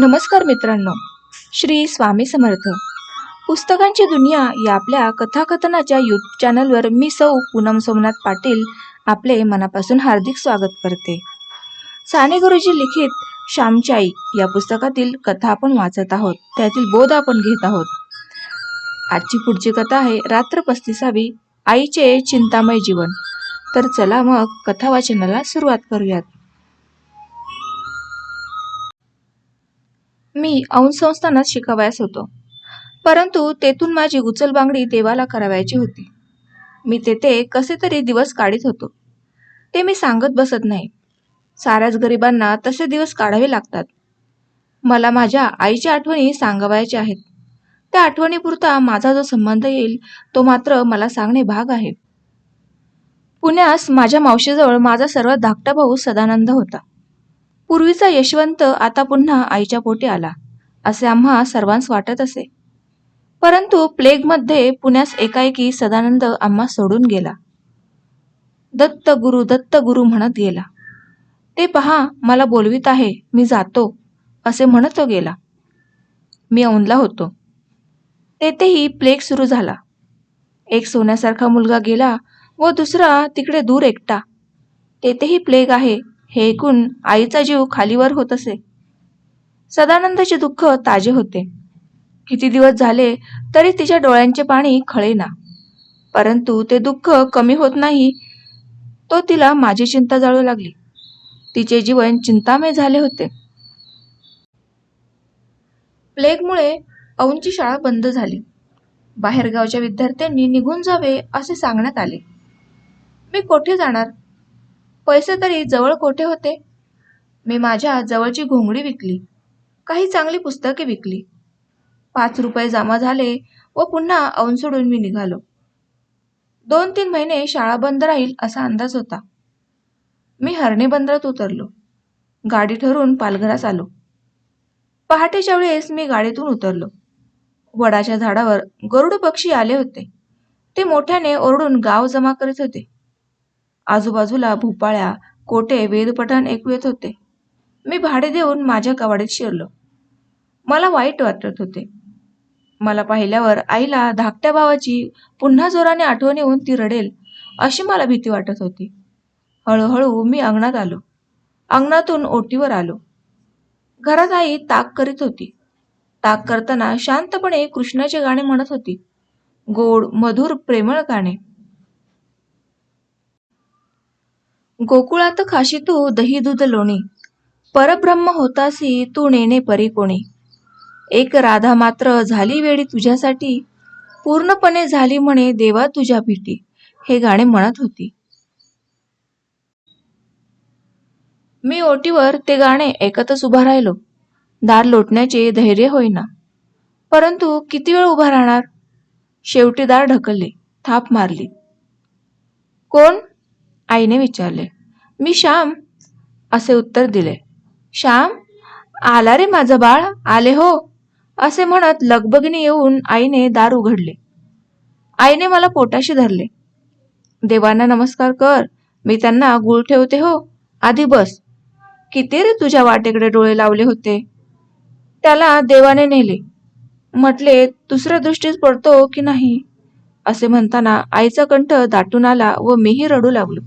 नमस्कार मित्रांनो. श्री स्वामी समर्थ. पुस्तकांची दुनिया या आपल्या कथाकथनाच्या यूट्यूब चॅनलवर मी सौ पूनम सोमनाथ पाटील आपले मनापासून हार्दिक स्वागत करते. साने गुरुजी लिखित श्यामची आई या पुस्तकातील कथा आपण वाचत आहोत. त्यातील बोध आपण घेत आहोत. आजची पुढची कथा आहे रात्र पस्तीसावी आईचे चिंतामय जीवन. तर चला मग कथा वाचनाला सुरुवात करूयात. मी औंध संस्थानात शिकावयास होतो. परंतु तेथून माझी उचलबांगडी देवाला करावयाची होती. मी तेथे कसे तरी दिवस काढीत होतो. ते मी सांगत बसत नाही. साऱ्याच गरिबांना तसे दिवस काढावे लागतात. मला माझ्या आईच्या आठवणी सांगावयाच्या आहेत. त्या आठवणीपुरता माझा जो संबंध येईल तो मात्र मला सांगणे भाग आहे. पुण्यास माझ्या मावशीजवळ माझा सर्वात धाकटा भाऊ सदानंद होता. पूर्वीचा यशवंत आता पुन्हा आईच्या पोटी आला असे आम्हा सर्वांस वाटत असे. परंतु प्लेगमध्ये पुण्यास एकाएकी सदानंद आम्हा सोडून गेला. दत्त गुरु दत्त गुरु म्हणत गेला. ते पहा मला बोलवीत आहे मी जातो असे म्हणत तो गेला. मी औंधला होतो. तेथेही प्लेग सुरू झाला. एक सोन्यासारखा मुलगा गेला व दुसरा तिकडे दूर एकटा. तेथेही प्लेग आहे हे ऐकून आईचा जीव खालीवर होत असे. सदानंदाचे दुःख ताजे होते. किती दिवस झाले तरी तिच्या डोळ्यांचे पाणी खळेना. परंतु ते दुःख कमी होत नाही तो तिला माझी चिंता जाळू लागली. तिचे जीवन चिंतामय झाले होते. प्लेगमुळे औंची शाळा बंद झाली. बाहेरगावच्या विद्यार्थ्यांनी निघून जावे असे सांगण्यात आले. मी कोठे जाणार? पैसे तरी जवळ कोठे होते? मी माझ्या जवळची घोंगडी विकली. काही चांगली पुस्तके विकली. पाच रुपये जमा झाले व पुन्हा औन सोडून मी निघालो. दोन तीन महिने शाळा बंद राहील असा अंदाज होता. मी हरणे बंदरात उतरलो. गाडी ठरून पालघरास आलो. पहाटेच्या वेळेस मी गाडीतून उतरलो. वडाच्या झाडावर गरुड पक्षी आले होते. ते मोठ्याने ओरडून गाव जमा करीत होते. आजूबाजूला भोपाळ्या कोटे वेदपठण ऐकू येत होते. मी भाडे देऊन माझ्या कवाडीत शिरलो. मला वाईट वाटत होते. मला पाहिल्यावर आईला धाकट्या भावाची पुन्हा जोराने आठवण येऊन ती रडेल अशी मला भीती वाटत होती. हळूहळू मी अंगणात आलो. अंगणातून ओटीवर आलो. घरात आई ताक करीत होती. ताक करताना शांतपणे कृष्णाचे गाणे म्हणत होती. गोड मधुर प्रेमळ गाणे. गोकुळात खाशी तू दही दूध लोणी. परब्रह्म होतासी तू नेणे परी कोणी. एक राधा मात्र झाली वेळी तुझ्यासाठी. पूर्णपणे झाली म्हणे देवा तुझ्या भेटी हे गाणे म्हणत होती. मी ओटीवर ते गाणे ऐकतच उभा राहिलो. दार लोटण्याचे धैर्य होईना. परंतु किती वेळ उभा राहणार? शेवटी दार ढकलले थाप मारली. कोण? आईने विचारले मी श्याम असे उत्तर दिले. श्याम आला रे माझं बाळ? आले हो? असे म्हणत लगबगीने येऊन आईने दार उघडले. आईने मला पोटाशी धरले. देवांना नमस्कार कर मी त्यांना गुळ ठेवते हो. आधी बस. किती रे तुझ्या वाटेकडे डोळे लावले होते. त्याला देवाने नेले. म्हटले दुसऱ्या दृष्टीत पडतो की नाही? असे म्हणताना आईचा कंठ दाटून आला व मीही रडू लागलो.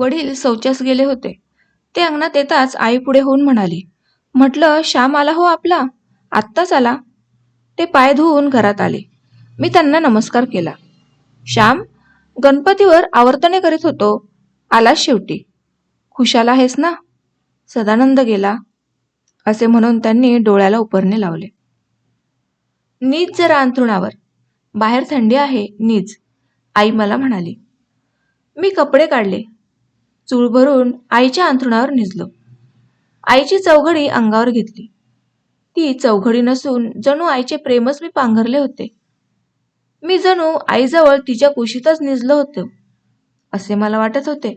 वडील शौचास गेले होते. ते अंगणात येताच आई पुढे होऊन म्हणाली म्हटलं श्याम आला हो आपला? आत्ताच आला? ते पाय धुवून घरात आले. मी त्यांना नमस्कार केला. श्याम गणपतीवर आवर्तने करीत होतो. आला शेवटी. खुशाल आहेस ना? सदानंद गेला. असे म्हणून त्यांनी डोळ्याला उपरणे लावले. नीज जरा अंथरुणावर. बाहेर थंडी आहे नीज आई मला म्हणाली. मी कपडे काढले. चूळ भरून आईच्या अंथरुणावर निजलो. आईची चौघडी अंगावर घेतली. ती चौघडी नसून जणू आईचे प्रेमच मी पांघरले होते. मी जणू आईजवळ तिच्या कुशीतच निजलो होतो असे मला वाटत होते.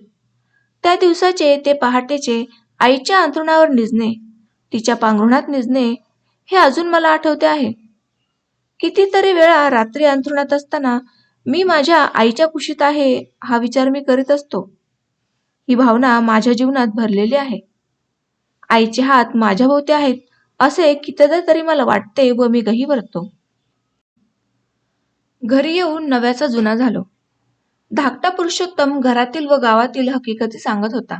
त्या दिवसाचे ते पहाटेचे आईच्या अंथरुणावर निजणे तिच्या पांघरुणात निजणे हे अजून मला आठवते आहे. कितीतरी वेळा रात्री अंथरुणात असताना मी माझ्या आईच्या कुशीत आहे हा विचार मी करीत असतो. ही भावना माझ्या जीवनात भरलेली आहे. आईचे हात माझ्या भोवती आहेत असे कितीदा तरी मला वाटते व मी गही भरतो. घरी येऊन नव्याचा जुना झालो. धाकटा पुरुषोत्तम घरातील व गावातील हकीकती सांगत होता.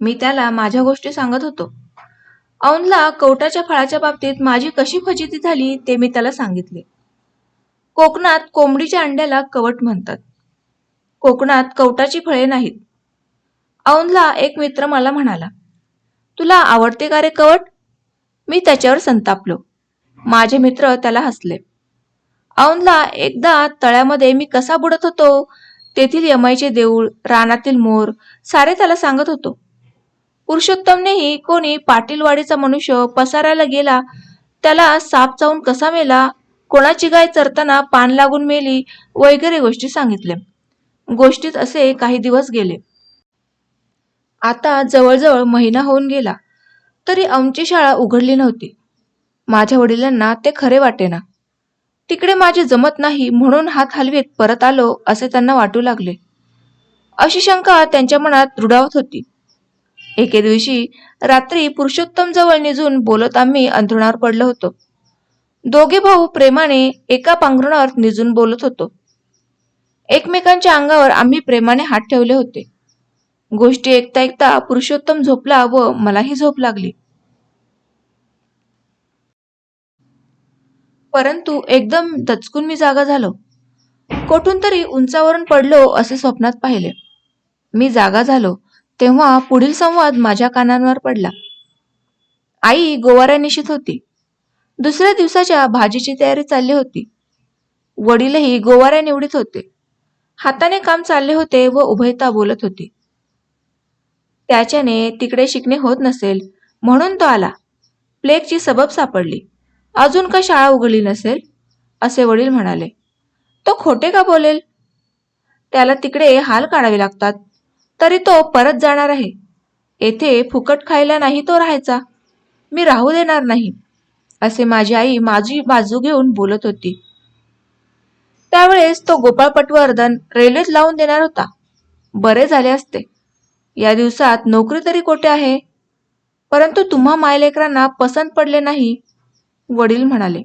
मी त्याला माझ्या गोष्टी सांगत होतो. औंधला कवटाच्या फळाच्या बाबतीत माझी कशी फजिती झाली ते मी त्याला सांगितले. कोकणात कोंबडीच्या अंड्याला कवट म्हणतात. कोकणात कवटाची फळे नाहीत. औंधला एक मित्र मला म्हणाला तुला आवडते का रे कवट? मी त्याच्यावर संतापलो. माझे मित्र त्याला हसले. औंधला एकदा तळ्यामध्ये मी कसा बुडत होतो तेथील यमाईचे देऊळ रानातील मोर सारे त्याला सांगत होतो. पुरुषोत्तमनेही कोणी पाटीलवाडीचा मनुष्य पसारायला गेला त्याला साप चावून कसा मेला कोणाची गाय चरताना पान लागून मेली वगैरे गोष्टी सांगितले गोष्टीत असे काही दिवस गेले. आता जवळजवळ महिना होऊन गेला. तरी आमची शाळा उघडली नव्हती. माझ्या वडिलांना ते खरे वाटेना. तिकडे माझे जमत नाही म्हणून हात हलवीत परत आलो असे त्यांना वाटू लागले. अशी शंका त्यांच्या मनात रुडावत होती. एके दिवशी रात्री पुरुषोत्तम जवळ निजून बोलत आम्ही अंथरुणावर पडलो होतो. दोघे भाऊ प्रेमाने एका पांघरुणावर निजून बोलत होतो. एकमेकांच्या अंगावर आम्ही प्रेमाने हात ठेवले होते. गोष्टी ऐकता ऐकता पुरुषोत्तम झोपला व मलाही झोप लागली. परंतु एकदम दचकून मी जागा झालो. कोठून तरी उंचावरून पडलो असे स्वप्नात पाहिले. मी जागा झालो तेव्हा पुढील संवाद माझ्या कानांवर पडला. आई गोवाऱ्या निशित होती. दुसऱ्या दिवसाच्या भाजीची तयारी चालली होती. वडीलही गोवाऱ्या निवडीत होते. हाताने काम चालले होते व उभयता बोलत होती. त्याच्याने तिकडे शिकणे होत नसेल. म्हणून तो आला. प्लेगची सबब सापडली. अजून का शाळा उघडली नसेल? असे वडील म्हणाले. तो खोटे का बोलेल? त्याला तिकडे हाल काढावे लागतात. तरी तो परत जाणार आहे. येथे फुकट खायला नाही तो राहायचा. मी राहू देणार नाही. असे माझी आई माझी बाजू घेऊन बोलत होती. त्यावेळेस तो गोपाळ पटवर्धन रेल्वेत लावून देणार होता. बरे झाले असते. या दिवसात नोकरी तरी कोठे आहे? परंतु तुम्हा मायलेकरांना पसंत पडले नाही वडील म्हणाले.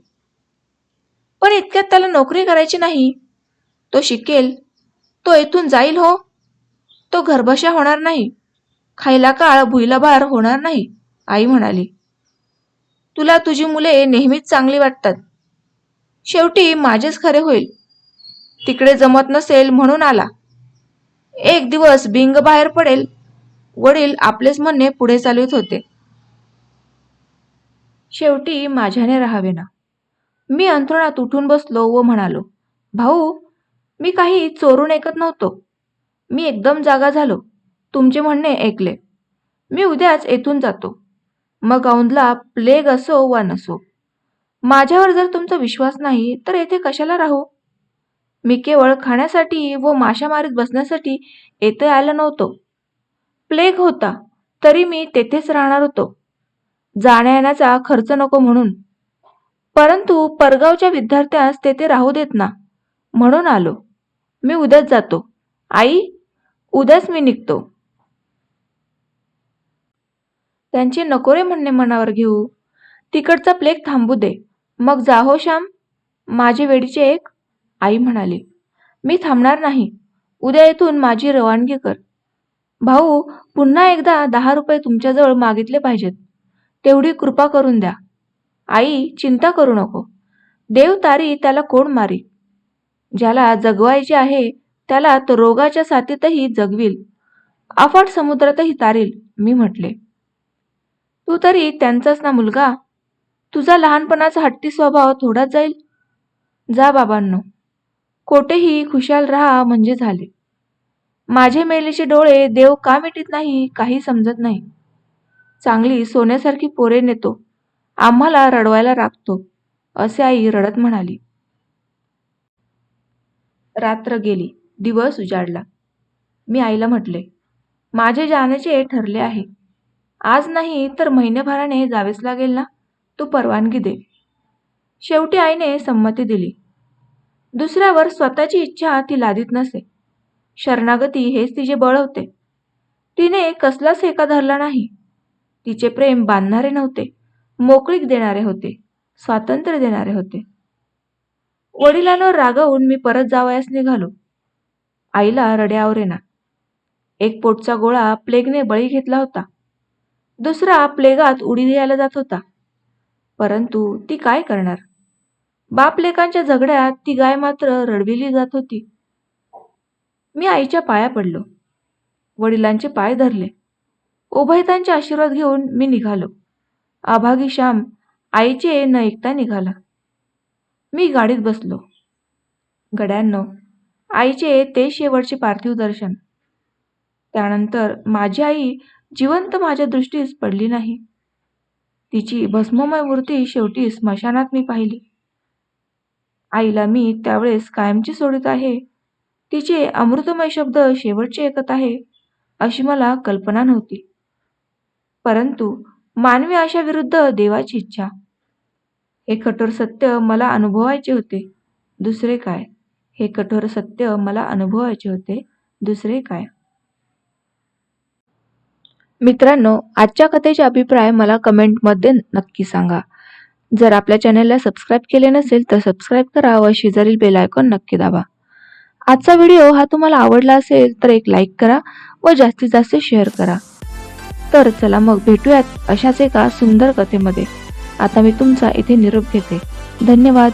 पण इतक्यात त्याला नोकरी करायची नाही? तो शिकेल. तो येथून जाईल हो. तो घरबशा होणार नाही. खायला काळ भुईलाभार होणार नाही आई म्हणाली. तुला तुझी मुले नेहमीच चांगली वाटतात. शेवटी माझेच खरे होईल. तिकडे जमत नसेल म्हणून आला. एक दिवस बिंग बाहेर पडेल. वडील आपलेच म्हणणे पुढे चालवित होते. शेवटी माझ्याने राहावे ना मी अंथरुणात उठून बसलो व म्हणालो भाऊ मी काही चोरून ऐकत नव्हतो. मी एकदम जागा झालो. तुमचे म्हणणे ऐकले. मी उद्याच येथून जातो. मग औंधला प्लेग असो वा नसो. माझ्यावर जर तुमचा विश्वास नाही तर येथे कशाला राहू? मी केवळ खाण्यासाठी व माशामारीत बसण्यासाठी येथे आलो नव्हतो. प्लेग होता तरी मी तेथेच राहणार होतो. जाण्यायेण्याचा खर्च नको म्हणून. परंतु परगावच्या विद्यार्थ्यास तेथे राहू देत ना म्हणून आलो. मी उद्याच जातो. आई उद्याच मी निघतो. त्यांचे नकोरे म्हणणे मनावर घेऊ. तिकडचा प्लेग थांबू दे. मग जा हो श्याम. माझे वेडीचे एक आई म्हणाली. मी थांबणार नाही. उद्या येथून माझी रवानगी कर. भाऊ पुन्हा एकदा दहा रुपये तुमच्याजवळ मागितले पाहिजेत. तेवढी कृपा करून द्या. आई चिंता करू नको. देव तारी त्याला कोण मारी? ज्याला जगवायचे आहे त्याला तो रोगाच्या साथीतही जगविल. अफाट समुद्रातही तारील मी म्हटले. तू तरी त्यांचाच ना मुलगा? तुझा लहानपणाचा हट्टी स्वभाव थोडाच जाईल? जा बाबांनो. कोठेही खुशाल राहा म्हणजे झाले. माझे मेलेचे डोळे देव का मिटीत नाही काही समजत नाही. चांगली सोन्यासारखी पोरे नेतो आम्हाला रडवायला राखतो असे आई रडत म्हणाली. रात्र गेली दिवस उजाडला. मी आईला म्हटले माझे जाण्याचे ठरले आहे. आज नाही तर महिन्याभराने जावेच लागेल ना तू परवानगी दे. शेवटी आईने संमती दिली. दुसऱ्यावर स्वतःची इच्छा ती लादित नसे. शरणागती हेच तिचे बळ होते. तिने कसलाच हेका धरला नाही. तिचे प्रेम बांधणारे नव्हते. मोकळीक देणारे होते. स्वातंत्र्य देणारे होते. वडिलांवर रागवून मी परत जावयास निघालो. आईला रड्यावर येणार एक पोटचा गोळा प्लेगने बळी घेतला होता. दुसरा प्लेगात उडी द्यायला जात होता. परंतु ती काय करणार? बाप लेकांच्या झगड्यात ती गाय मात्र रडविली जात होती. मी आईच्या पाया पडलो. वडिलांचे पाय धरले. उभयतांचे आशीर्वाद घेऊन मी निघालो. आभागी श्याम आईचे न ऐकता निघाला. मी गाडीत बसलो. गड्यांनो आईचे ते शेवटचे पार्थिव दर्शन. त्यानंतर माझी आई जिवंत माझ्या दृष्टीस पडली नाही. तिची भस्ममय मूर्ती शेवटी स्मशानात मी पाहिली. आईला मी त्यावेळेस कायमची सोडित आहे तिचे अमृतमय शब्द शेवटचे ऐकत आहे अशी मला कल्पना नव्हती. परंतु मानवी आशाविरुद्ध देवाची इच्छा. हे कठोर सत्य मला अनुभवायचे होते दुसरे काय? हे कठोर सत्य मला अनुभवायचे होते दुसरे काय? मित्रांनो आजच्या कथेचे अभिप्राय मला कमेंटमध्ये नक्की सांगा. जर आपल्या चॅनलला सबस्क्राईब केले नसेल तर सबस्क्राईब करा व शेजारील बेल आयकॉन नक्की दाबा. आजचा व्हिडिओ हा तुम्हाला आवडला असेल तर एक लाईक करा व जास्तीत जास्त शेअर करा. तर चला मग भेटूयात अशाच एका सुंदर कथेमध्ये. आता मी तुमचा इथे निरोप घेते. धन्यवाद.